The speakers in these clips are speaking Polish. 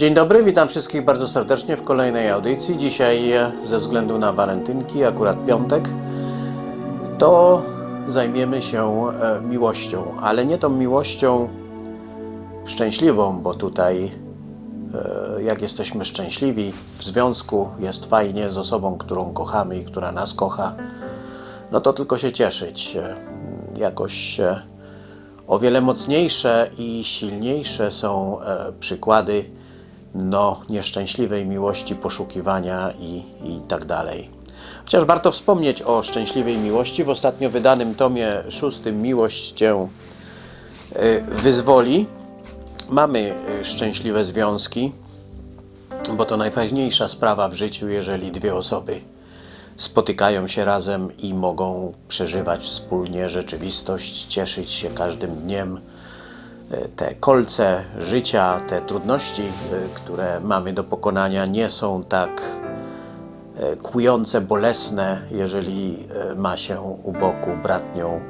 Dzień dobry, witam wszystkich bardzo serdecznie w kolejnej audycji. Dzisiaj e, ze względu na walentynki, akurat piątek, to zajmiemy się e, miłością, ale nie tą miłością szczęśliwą, bo tutaj e, jak jesteśmy szczęśliwi w związku, jest fajnie z osobą, którą kochamy i która nas kocha, no to tylko się cieszyć. Jakoś o wiele mocniejsze i silniejsze są przykłady no, nieszczęśliwej miłości, poszukiwania i, i tak dalej. Chociaż warto wspomnieć o szczęśliwej miłości. W ostatnio wydanym tomie szóstym Miłość Cię e, wyzwoli. Mamy e, szczęśliwe związki, bo to najważniejsza sprawa w życiu, jeżeli dwie osoby spotykają się razem i mogą przeżywać wspólnie rzeczywistość, cieszyć się każdym dniem. E, Te kolce życia, te trudności, e, które mamy do pokonania, nie są tak e, kłujące, bolesne, jeżeli ma się u boku bratnią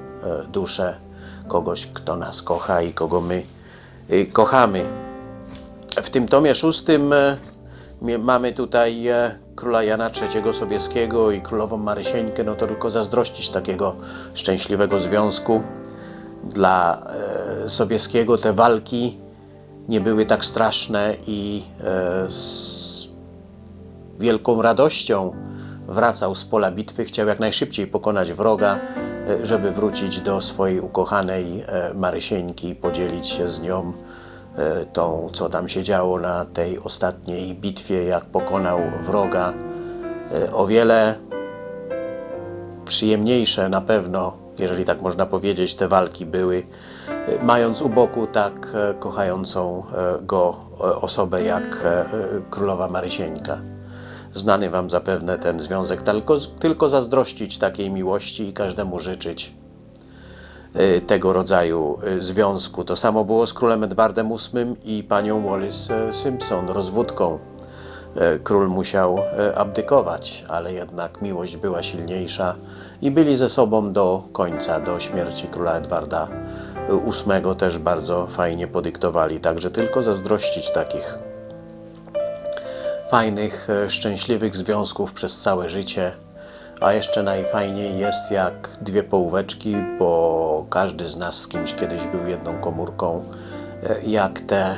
duszę kogoś, kto nas kocha i kogo my kochamy. W tym tomie szóstym mamy tutaj króla Jana III Sobieskiego i królową Marysieńkę, no to tylko zazdrościć takiego szczęśliwego związku. Dla e, Sobieskiego te walki nie były tak straszne i e, z wielką radością wracał z pola bitwy, chciał jak najszybciej pokonać wroga, e, żeby wrócić do swojej ukochanej Marysieńki, podzielić się z nią tą, co tam się działo na tej ostatniej bitwie, jak pokonał wroga. O wiele przyjemniejsze na pewno, jeżeli tak można powiedzieć, te walki były, e, mając u boku tak e, kochającą e, go osobę jak królowa Marysieńka. Znany Wam zapewne ten związek, tylko, tylko zazdrościć takiej miłości i każdemu życzyć tego rodzaju związku. To samo było z królem Edwardem VIII i panią Wallis Simpson, rozwódką. Król musiał abdykować, ale jednak miłość była silniejsza i byli ze sobą do końca, do śmierci króla Edwarda VIII też bardzo fajnie podyktowali. Także tylko zazdrościć takich fajnych, e, szczęśliwych związków przez całe życie. A jeszcze najfajniej jest jak dwie połóweczki, bo każdy z nas z kimś kiedyś był jedną komórką. e, Jak te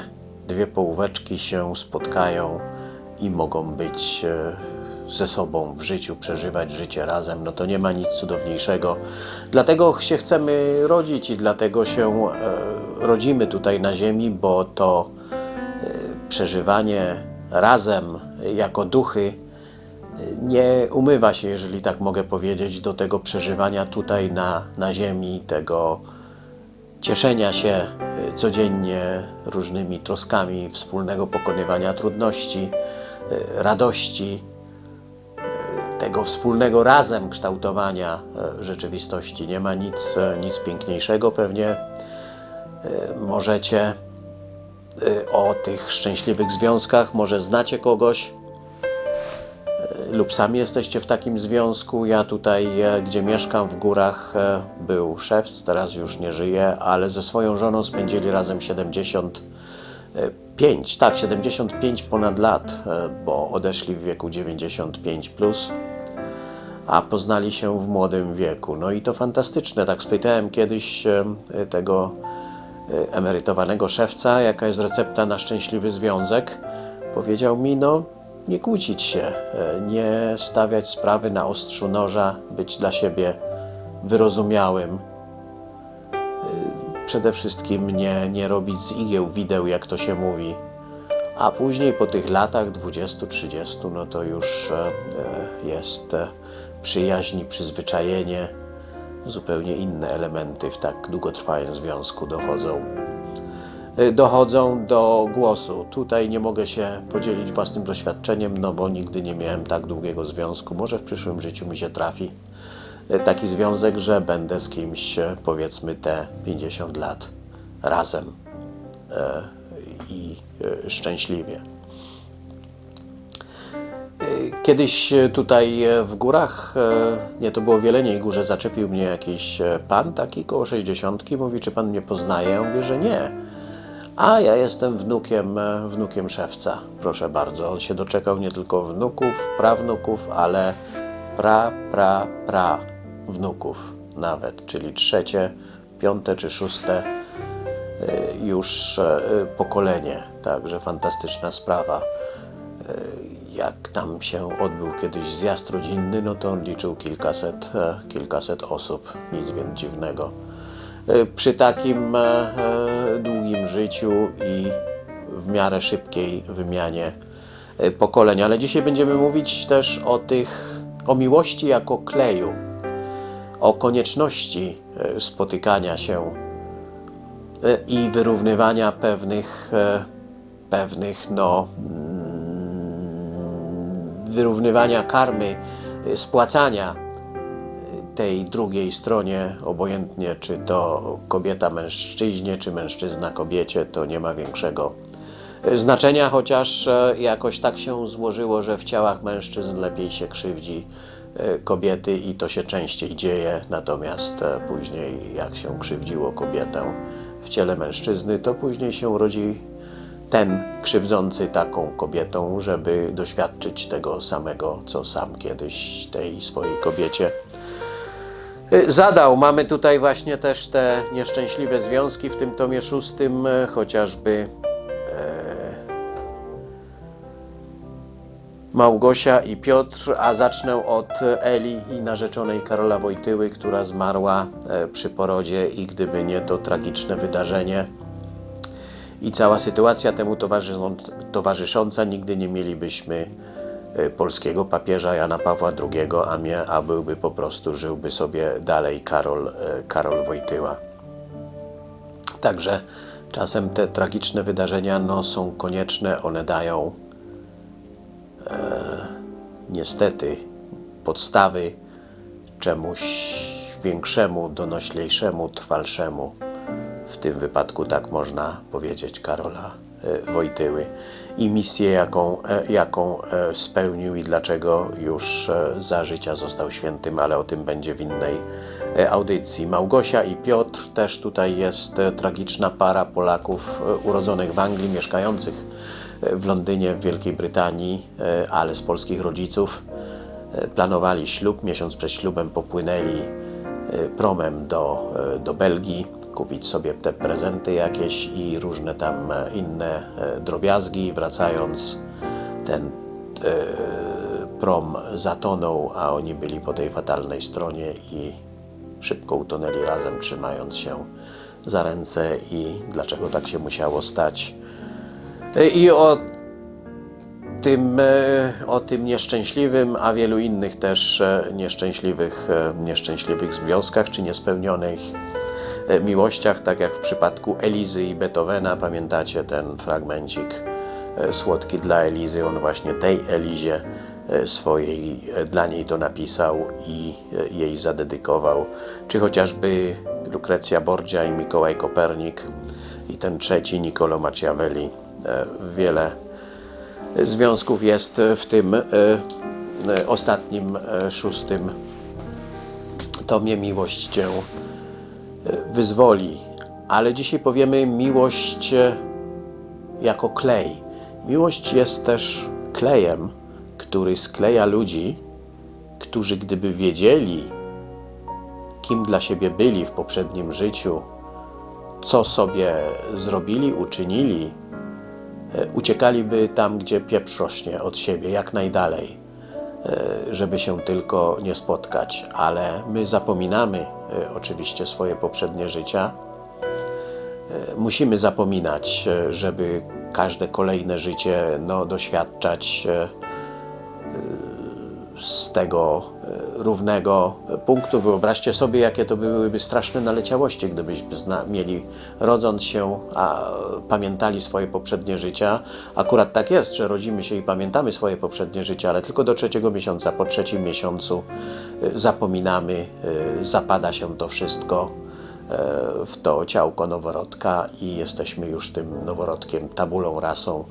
dwie połóweczki się spotkają i mogą być e, ze sobą w życiu, przeżywać życie razem, no to nie ma nic cudowniejszego. Dlatego się chcemy rodzić i dlatego się e, rodzimy tutaj na Ziemi, bo to przeżywanie razem jako duchy nie umywa się, jeżeli tak mogę powiedzieć, do tego przeżywania tutaj na, na ziemi, tego cieszenia się codziennie różnymi troskami, wspólnego pokonywania trudności, radości, tego wspólnego razem kształtowania y, rzeczywistości. Nie ma nic, y, nic piękniejszego. Pewnie y, możecie o tych szczęśliwych związkach. Może znacie kogoś lub sami jesteście w takim związku. Ja tutaj, e, gdzie mieszkam w górach, e, był szewc, teraz już nie żyje, ale ze swoją żoną spędzili razem 75, tak, 75 ponad lat, e, bo odeszli w wieku 95 plus a poznali się w młodym wieku. No i to fantastyczne. Tak spytałem kiedyś tego e, emerytowanego szewca, jaka jest recepta na szczęśliwy związek. Powiedział mi, no nie kłócić się, e, nie stawiać sprawy na ostrzu noża, być dla siebie wyrozumiałym. E, Przede wszystkim nie, nie robić z igieł wideł, jak to się mówi. A później po tych latach 20-30, no to już jest przyjaźń przyzwyczajenie. Zupełnie inne elementy w tak długotrwałym związku dochodzą y, dochodzą do głosu. Tutaj nie mogę się podzielić własnym doświadczeniem, no bo nigdy nie miałem tak długiego związku. Może w przyszłym życiu mi się trafi y, taki związek, że będę z kimś y, powiedzmy te 50 lat razem i szczęśliwie. Kiedyś e, tutaj e, w górach, e, nie to było w Jeleniej Górze, zaczepił mnie jakiś pan taki koło 60. Mówi, czy pan mnie poznaje? Ja mówię, że nie. A ja jestem wnukiem, wnukiem szewca, proszę bardzo. On się doczekał nie tylko wnuków, prawnuków, ale pra, pra, pra wnuków nawet, czyli trzecie, piąte czy szóste już pokolenie. Także fantastyczna sprawa. Jak tam się odbył kiedyś zjazd rodzinny, no to on liczył kilkaset, e, kilkaset osób, nic więc dziwnego. Y, Przy takim e, e, długim życiu i w miarę szybkiej wymianie e, pokoleń. Ale dzisiaj będziemy mówić też o tych, o miłości jako kleju, o konieczności e, spotykania się e, i wyrównywania pewnych, e, pewnych no, wyrównywania karmy, e, spłacania tej drugiej stronie, obojętnie czy to kobieta mężczyźnie, czy mężczyzna kobiecie, to nie ma większego e, znaczenia, chociaż e, jakoś tak się złożyło, że w ciałach mężczyzn lepiej się krzywdzi kobiety i to się częściej dzieje, natomiast e, później jak się krzywdziło kobietę w ciele mężczyzny, to później się rodzi ten krzywdzący taką kobietą, żeby doświadczyć tego samego, co sam kiedyś tej swojej kobiecie Y, zadał. Mamy tutaj właśnie też te nieszczęśliwe związki w tym tomie szóstym, e, chociażby e, Małgosia i Piotr, a zacznę od Eli i narzeczonej Karola Wojtyły, która zmarła przy porodzie i gdyby nie to tragiczne wydarzenie i cała sytuacja temu towarzysząca, nigdy nie mielibyśmy e, polskiego papieża Jana Pawła II, a, mie, a byłby po prostu, żyłby sobie dalej Karol, e, Karol Wojtyła. Także czasem te tragiczne wydarzenia no, są konieczne, one dają e, niestety podstawy czemuś większemu, donoślejszemu, trwalszemu. W tym wypadku tak można powiedzieć Karola e, Wojtyły i misję, jaką, e, jaką e, spełnił i dlaczego już za życia został świętym, ale o tym będzie w innej audycji. Małgosia i Piotr też tutaj jest tragiczna para Polaków urodzonych w Anglii, mieszkających w Londynie, w Wielkiej Brytanii, ale z polskich rodziców. Planowali ślub, miesiąc przed ślubem popłynęli promem do, do Belgii, kupić sobie te prezenty jakieś i różne tam e, inne e, drobiazgi. Wracając, ten e, prom zatonął, a oni byli po tej fatalnej stronie i szybko utonęli razem, trzymając się za ręce i dlaczego tak się musiało stać. I o tym, o tym nieszczęśliwym, a wielu innych też nieszczęśliwych, nieszczęśliwych związkach czy niespełnionych miłościach, tak jak w przypadku Elizy i Beethovena. Pamiętacie ten fragmencik e, słodki dla Elizy? On właśnie tej Elizie e, swojej, e, dla niej to napisał i e, jej zadedykował. Czy chociażby Lucrecja Borgia i Mikołaj Kopernik i ten trzeci Niccolo Machiavelli. E, Wiele związków jest w tym e, e, ostatnim, e, szóstym tomie Miłość Cię e, wyzwoli. Ale dzisiaj powiemy miłość e, jako klej. Miłość jest też klejem, który skleja ludzi, którzy gdyby wiedzieli, kim dla siebie byli w poprzednim życiu, co sobie zrobili, uczynili, e, uciekaliby tam, gdzie pieprz rośnie od siebie, jak najdalej, żeby się tylko nie spotkać. Ale my zapominamy e, oczywiście swoje poprzednie życia. E, Musimy zapominać, e, żeby każde kolejne życie no, doświadczać e, z tego e, równego punktu. Wyobraźcie sobie, jakie to byłyby straszne naleciałości, gdybyśmy mieli, rodząc się, a pamiętali swoje poprzednie życia. Akurat tak jest, że rodzimy się i pamiętamy swoje poprzednie życia, ale tylko do trzeciego miesiąca. Po trzecim miesiącu e, zapominamy, e, zapada się to wszystko w to ciałko noworodka i jesteśmy już tym noworodkiem, tabulą rasą,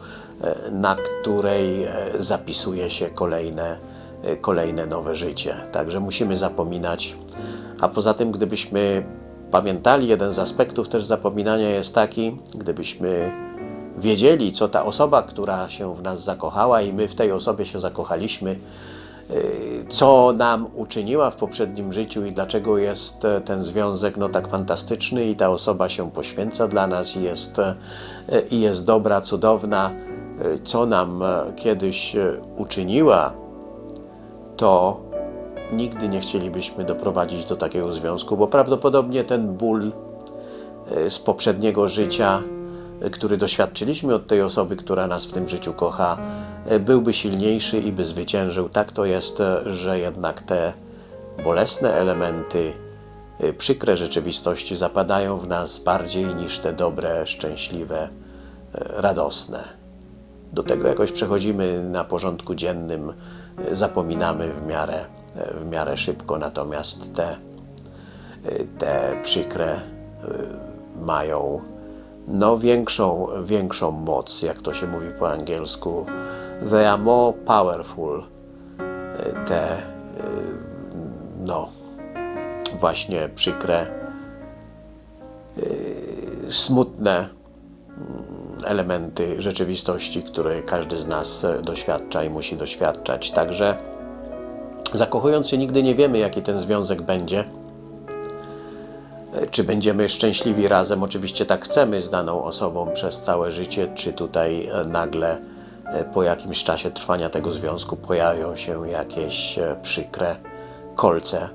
na której zapisuje się kolejne, kolejne nowe życie. Także musimy zapominać. A poza tym, gdybyśmy pamiętali, jeden z aspektów też zapominania jest taki, gdybyśmy wiedzieli, co ta osoba, która się w nas zakochała i my w tej osobie się zakochaliśmy, y, co nam uczyniła w poprzednim życiu i dlaczego jest e, ten związek no, tak fantastyczny i ta osoba się poświęca dla nas i jest, e, i jest dobra, cudowna, e, co nam kiedyś uczyniła, to nigdy nie chcielibyśmy doprowadzić do takiego związku, bo prawdopodobnie ten ból e, z poprzedniego życia, e, który doświadczyliśmy od tej osoby, która nas w tym życiu kocha, e, byłby silniejszy i by zwyciężył. Tak to jest, że jednak te bolesne elementy, przykre rzeczywistości zapadają w nas bardziej niż te dobre, szczęśliwe, radosne. Do tego jakoś przechodzimy na porządku dziennym, zapominamy w miarę, w miarę szybko, natomiast te, te przykre e, mają no, większą, większą moc, jak to się mówi po angielsku. They are more powerful. E, Te, e, no, właśnie przykre, smutne mm, elementy rzeczywistości, które każdy z nas e, doświadcza i musi doświadczać. Także zakochując się, nigdy nie wiemy, jaki ten związek będzie. E, Czy będziemy szczęśliwi razem? Oczywiście tak chcemy z daną osobą przez całe życie, czy tutaj e, nagle po jakimś czasie trwania tego związku pojawią się jakieś przykre kolce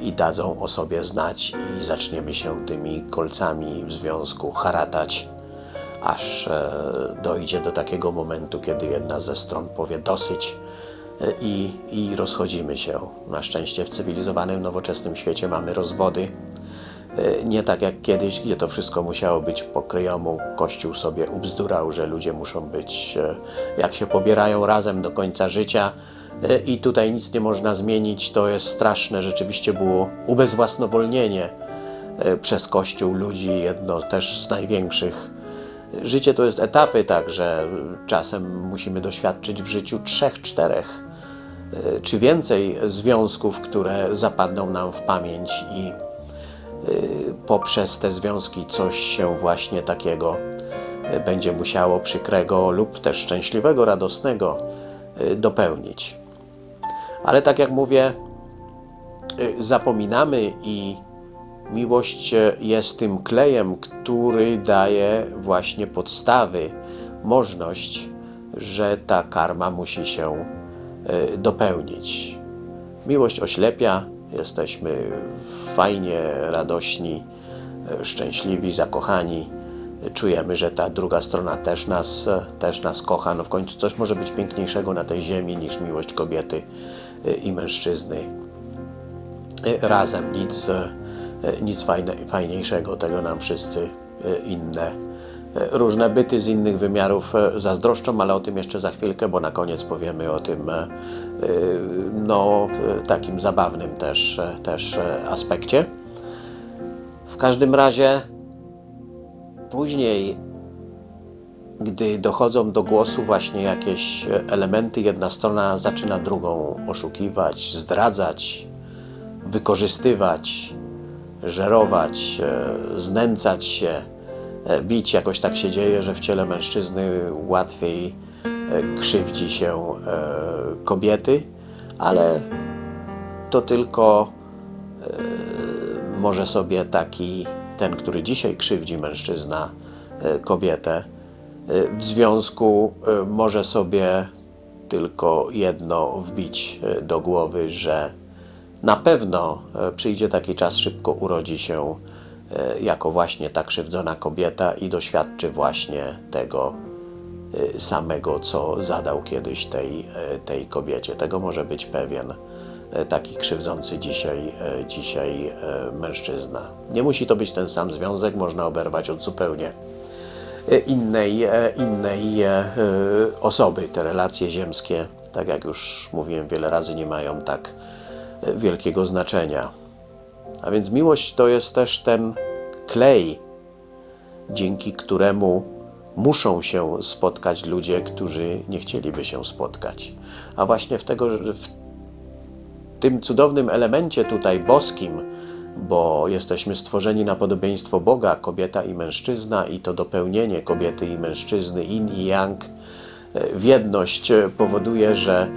i dadzą o sobie znać i zaczniemy się tymi kolcami w związku haratać, aż e, dojdzie do takiego momentu, kiedy jedna ze stron powie dosyć e, i, i rozchodzimy się. Na szczęście w cywilizowanym, nowoczesnym świecie mamy rozwody. E, Nie tak jak kiedyś, gdzie to wszystko musiało być po kryjomu. Kościół sobie ubzdurał, że ludzie muszą być, jak się pobierają razem do końca życia i tutaj nic nie można zmienić. To jest straszne. Rzeczywiście było ubezwłasnowolnienie przez Kościół ludzi, jedno też z największych. Życie to jest etapy, także czasem musimy doświadczyć w życiu trzech, czterech e, czy więcej związków, które zapadną nam w pamięć i poprzez te związki coś się właśnie takiego e, będzie musiało przykrego lub też szczęśliwego, radosnego dopełnić. Ale tak jak mówię, zapominamy i miłość jest tym klejem, który daje właśnie podstawy, możliwość, że ta karma musi się e, dopełnić. Miłość oślepia, jesteśmy fajnie, radośni, e, szczęśliwi, zakochani. Czujemy, że ta druga strona też nas, też nas kocha. No w końcu coś może być piękniejszego na tej ziemi niż miłość kobiety e, i mężczyzny. Razem nic, nic fajne, fajniejszego, tego nam wszyscy e, inne e, różne byty z innych wymiarów e, zazdroszczą, ale o tym jeszcze za chwilkę, bo na koniec powiemy o tym e, e, no, e, takim zabawnym też, e, też e, aspekcie. W każdym razie później, gdy dochodzą do głosu właśnie jakieś elementy, jedna strona zaczyna drugą oszukiwać, zdradzać, wykorzystywać, żerować, e, znęcać się, e, bić. Jakoś tak się dzieje, że w ciele mężczyzny łatwiej e, krzywdzi się kobiety, ale to tylko może sobie taki, ten, który dzisiaj krzywdzi mężczyzna, kobietę, w związku może sobie tylko jedno wbić do głowy, że na pewno e, przyjdzie taki czas, szybko urodzi się e, jako właśnie ta krzywdzona kobieta i doświadczy właśnie tego e, samego, co zadał kiedyś tej, tej kobiecie. Tego może być pewien taki krzywdzący dzisiaj, dzisiaj mężczyzna. Nie musi to być ten sam związek, można oberwać od zupełnie innej, innej osoby. Te relacje ziemskie, tak jak już mówiłem wiele razy, nie mają tak wielkiego znaczenia. A więc miłość to jest też ten klej, dzięki któremu muszą się spotkać ludzie, którzy nie chcieliby się spotkać. A właśnie w, tego, w tym cudownym elemencie tutaj boskim, bo jesteśmy stworzeni na podobieństwo Boga, kobieta i mężczyzna, i to dopełnienie kobiety i mężczyzny, yin i yang, e, w jedność powoduje, że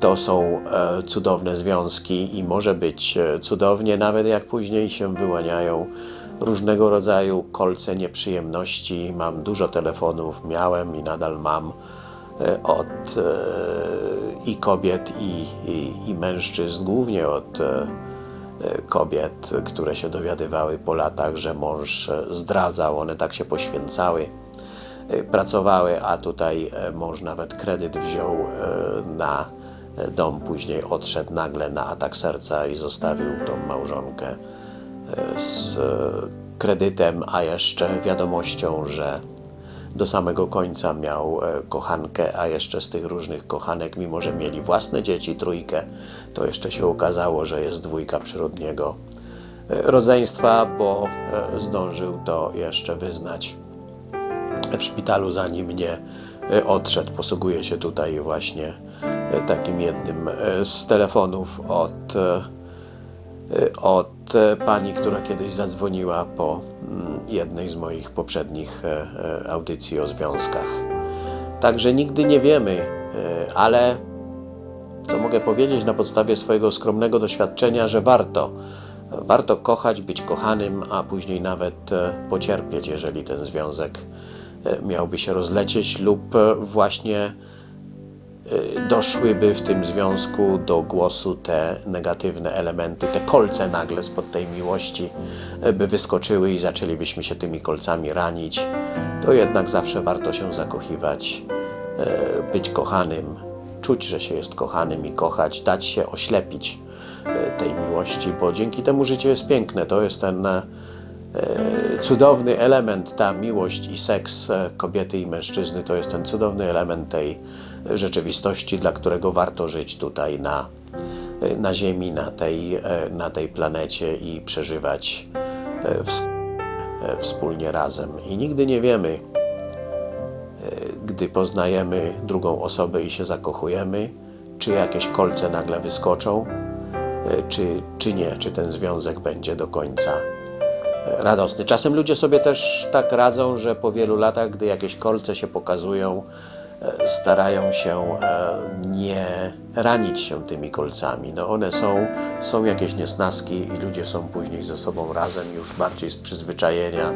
to są e, cudowne związki i może być e, cudownie, nawet jak później się wyłaniają różnego rodzaju kolce nieprzyjemności. Mam dużo telefonów, miałem i nadal mam e, od i kobiet, i, i, i mężczyzn, głównie od kobiet, które się dowiadywały po latach, że mąż zdradzał, one tak się poświęcały, pracowały, a tutaj mąż nawet kredyt wziął na dom, później odszedł nagle na atak serca i zostawił tą małżonkę e, z kredytem, a jeszcze wiadomością, że do samego końca miał e, kochankę, a jeszcze z tych różnych kochanek, mimo że mieli własne dzieci, trójkę, to jeszcze się okazało, że jest dwójka przyrodniego e, rodzeństwa, bo zdążył to jeszcze wyznać w szpitalu, zanim nie odszedł. Posługuje się tutaj właśnie takim jednym e, z telefonów od, e, e, od e, pani, która kiedyś zadzwoniła po mm, jednej z moich poprzednich e, e, audycji o związkach. Także nigdy nie wiemy, e, ale co mogę powiedzieć na podstawie swojego skromnego doświadczenia, że warto. Warto kochać, być kochanym, a później nawet e, pocierpieć, jeżeli ten związek e, miałby się rozlecieć lub e, właśnie e, doszłyby w tym związku do głosu te negatywne elementy, te kolce nagle spod tej miłości e, by wyskoczyły i zaczęlibyśmy się tymi kolcami ranić, to jednak zawsze warto się zakochiwać, e, być kochanym, czuć, że się jest kochanym i kochać, dać się oślepić tej miłości, bo dzięki temu życie jest piękne. To jest ten cudowny element, ta miłość i seks kobiety i mężczyzny, to jest ten cudowny element tej rzeczywistości, dla którego warto żyć tutaj na, e, na Ziemi, na tej, e, na tej planecie i przeżywać e, e, wspólnie razem. I nigdy nie wiemy, gdy poznajemy drugą osobę i się zakochujemy, czy jakieś kolce nagle wyskoczą, e, czy, czy nie, czy ten związek będzie do końca e, radosny. Czasem ludzie sobie też tak radzą, że po wielu latach, gdy jakieś kolce się pokazują, e, starają się e, nie ranić się tymi kolcami. No one są, są jakieś niesnaski i ludzie są później ze sobą razem już bardziej z przyzwyczajenia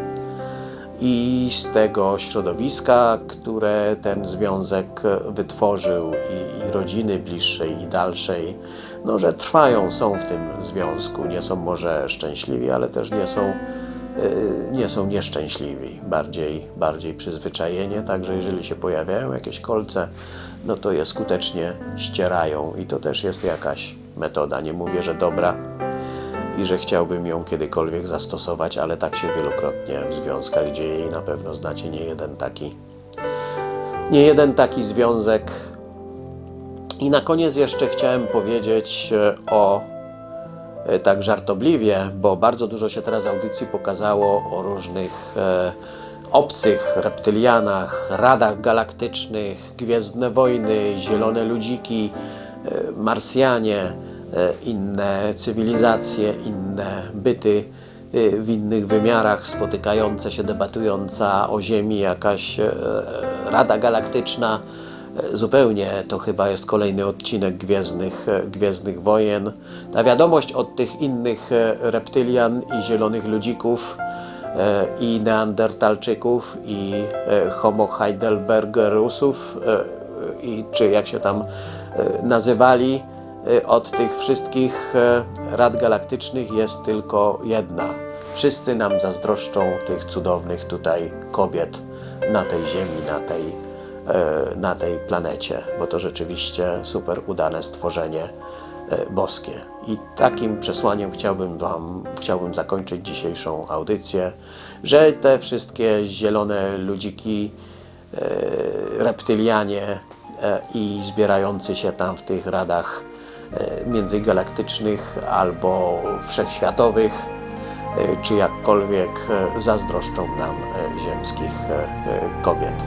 i z tego środowiska, które ten związek wytworzył, i, i rodziny bliższej i dalszej, no, że trwają, są w tym związku. Nie są może szczęśliwi, ale też nie są, nie są nieszczęśliwi, bardziej, bardziej przyzwyczajenie. Także jeżeli się pojawiają jakieś kolce, no to je skutecznie ścierają i to też jest jakaś metoda. Nie mówię, że dobra, i że chciałbym ją kiedykolwiek zastosować, ale tak się wielokrotnie w związkach dzieje i na pewno znacie nie jeden taki, nie jeden taki związek. I na koniec jeszcze chciałem powiedzieć e, o tak żartobliwie, bo bardzo dużo się teraz audycji pokazało o różnych e, obcych reptylianach, radach galaktycznych, gwiezdne wojny, zielone ludziki, e, Marsjanie, e, inne cywilizacje, inne byty e, w innych wymiarach, spotykające się, debatująca o Ziemi, jakaś e, rada galaktyczna. E, Zupełnie to chyba jest kolejny odcinek Gwiezdnych, e, Gwiezdnych Wojen. Ta wiadomość od tych innych e, reptylian i zielonych ludzików i neandertalczyków i homo heidelbergerusów i czy jak się tam nazywali od tych wszystkich rad galaktycznych jest tylko jedna. Wszyscy nam zazdroszczą tych cudownych tutaj kobiet na tej ziemi, na tej, na tej planecie, bo to rzeczywiście super udane stworzenie e, boskie. I takim przesłaniem chciałbym Wam, chciałbym zakończyć dzisiejszą audycję, że te wszystkie zielone ludziki, e, reptylianie e, i zbierający się tam w tych radach e, międzygalaktycznych albo wszechświatowych, e, czy jakkolwiek e, zazdroszczą nam e, ziemskich e, e, kobiet.